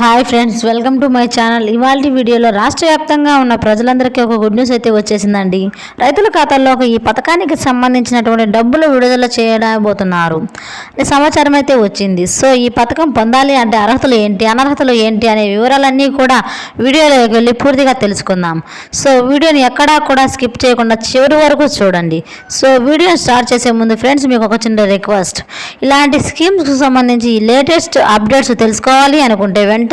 Hi friends welcome to my channel. ఇవాళ వీడియోలో రాష్ట్ర వ్యాప్తంగా ఉన్న ప్రజలందరికీ ఒక గుడ్ న్యూస్ అయితే వచ్చేసిందండి. రైతుల ఖాతాల్లోకి ఈ పథకానికి సంబంధించినటువంటి డబ్బులు విడుదల చేయబోతున్నారు. సమాచారం అయితే వచ్చింది. సో ఈ పథకం పొందాలి అంటే అర్హతలు ఏంటి అనర్హతలు ఏంటి అనే వివరాలన్నీ కూడా వీడియోలోకి వెళ్ళి పూర్తిగా తెలుసుకుందాం. సో వీడియోని ఎక్కడా కూడా స్కిప్ చేయకుండా చివరి వరకు చూడండి. సో వీడియో స్టార్ట్ చేసే ముందు ఫ్రెండ్స్ మీకు ఒక చిన్న రిక్వెస్ట్. ఇలాంటి స్కీమ్స్కి సంబంధించి లేటెస్ట్ అప్డేట్స్ తెలుసుకోవాలి అనుకుంటే వెంటనే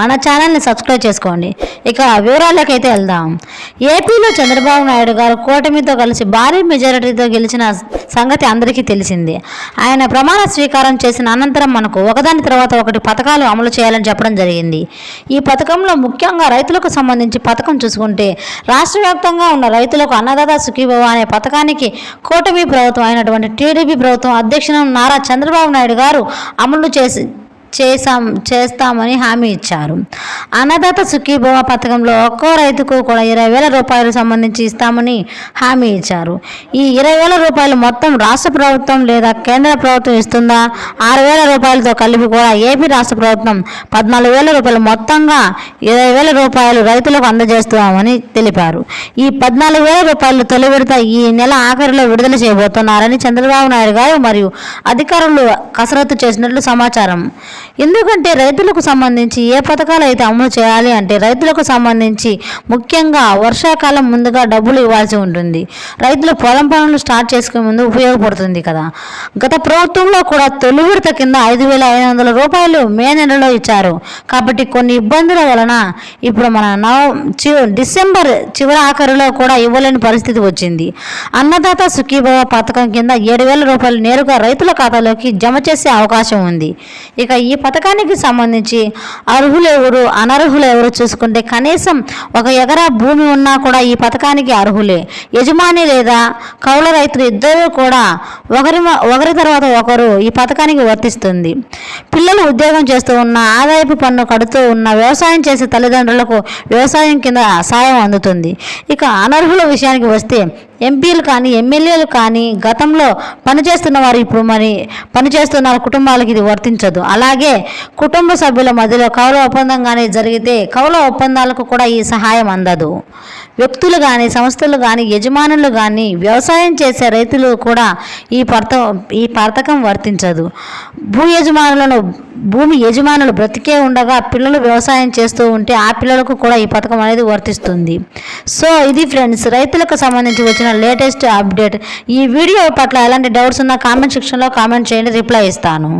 మన ఛానల్ని సబ్స్క్రైబ్ చేసుకోండి. ఇక వివరాలకైతే వెళ్దాం. ఏపీలో చంద్రబాబు నాయుడు గారు కూటమితో కలిసి భారీ మెజారిటీతో గెలిచిన సంగతి అందరికీ తెలిసిందే. ఆయన ప్రమాణ స్వీకారం చేసిన అనంతరం మనకు ఒకదాని తర్వాత ఒకటి పథకాలు అమలు చేయాలని చెప్పడం జరిగింది. ఈ పథకంలో ముఖ్యంగా రైతులకు సంబంధించి పథకం చూసుకుంటే రాష్ట్ర వ్యాప్తంగా ఉన్న రైతులకు అన్నదాత సుఖీభవ అనే పథకానికి కూటమి ప్రభుత్వం అయినటువంటి టీడీపీ ప్రభుత్వం అధ్యక్షుడు నారా చంద్రబాబు నాయుడు గారు అమలు చేసి చేసాం చేస్తామని హామీ ఇచ్చారు. అన్నదాత సుఖీభవ పథకంలో ఒక్కో రైతుకు కూడా ఇరవై వేల రూపాయలు సంబంధించి ఇస్తామని హామీ ఇచ్చారు. ఈ ఇరవై వేల రూపాయలు మొత్తం రాష్ట్ర ప్రభుత్వం లేదా కేంద్ర ప్రభుత్వం ఇస్తుందా? ఆరు వేల రూపాయలతో కలిపి కూడా ఏపీ రాష్ట్ర ప్రభుత్వం పద్నాలుగు వేల రూపాయలు మొత్తంగా ఇరవై వేల రూపాయలు రైతులకు అందజేస్తున్నామని తెలిపారు. ఈ పద్నాలుగు వేల రూపాయలు తొలి విడత ఈ నెల ఆఖరిలో విడుదల చేయబోతున్నారని చంద్రబాబు నాయుడు గారు మరియు అధికారులు కసరత్తు చేసినట్లు సమాచారం. ఎందుకంటే రైతులకు సంబంధించి ఏ పథకాలు అయితే అమలు చేయాలి అంటే రైతులకు సంబంధించి ముఖ్యంగా వర్షాకాలం ముందుగా డబ్బులు ఇవ్వాల్సి ఉంటుంది. రైతులు పొలం పనులు స్టార్ట్ చేసుకునే ముందు ఉపయోగపడుతుంది కదా. గత ప్రభుత్వంలో కూడా తొలి విడత కింద ఐదు వేల ఐదు వందల రూపాయలు మే నెలలో ఇచ్చారు. కాబట్టి కొన్ని ఇబ్బందుల వలన ఇప్పుడు మన నవ చి డిసెంబర్ చివరి ఆఖరిలో కూడా ఇవ్వలేని పరిస్థితి వచ్చింది. అన్నదాత సుఖీభవ పథకం కింద ఏడు వేల రూపాయలు నేరుగా రైతుల ఖాతాలోకి జమ చేసే అవకాశం ఉంది. ఇక ఈ పథకానికి సంబంధించి అర్హులు ఎవరు అనర్హులు ఎవరు చూసుకుంటే కనీసం ఒక ఎకరా భూమి ఉన్నా కూడా ఈ పథకానికి అర్హులే. యజమాని లేదా కౌల రైతులు ఇద్దరు కూడా ఒకరి ఒకరి తర్వాత ఒకరు ఈ పథకానికి వర్తిస్తుంది. పిల్లలు ఉద్యోగం చేస్తూ ఉన్న ఆదాయపు పన్ను కడుతూ ఉన్న వ్యవసాయం చేసే తల్లిదండ్రులకు వ్యవసాయం కింద సాయం అందుతుంది. ఇక అనర్హుల విషయానికి వస్తే ఎంపీలు కానీ ఎమ్మెల్యేలు కానీ గతంలో పనిచేస్తున్న వారు ఇప్పుడు మరి పనిచేస్తున్న కుటుంబాలకు ఇది వర్తించదు. అలాగే కుటుంబ సభ్యుల మధ్యలో కౌల ఒప్పందం కానీ జరిగితే కౌల ఒప్పందాలకు కూడా ఈ సహాయం అందదు. వ్యక్తులు కానీ సంస్థలు కానీ యజమానులు కానీ వ్యవసాయం చేసే రైతులు కూడా ఈ పర్త ఈ పథకం వర్తించదు. భూ యజమానులను భూమి యజమానులు బ్రతికే ఉండగా పిల్లలు వ్యవసాయం చేస్తూ ఉంటే ఆ పిల్లలకు కూడా ఈ పథకం అనేది వర్తిస్తుంది. సో ఇది ఫ్రెండ్స్ రైతులకు సంబంధించి వచ్చిన లేటెస్ట్ అప్డేట్. ఈ వీడియో పట్ల ఎలాంటి డౌట్స్ ఉన్నా కామెంట్ సెక్షన్లో కామెంట్ చేయండి రిప్లై ఇస్తాను.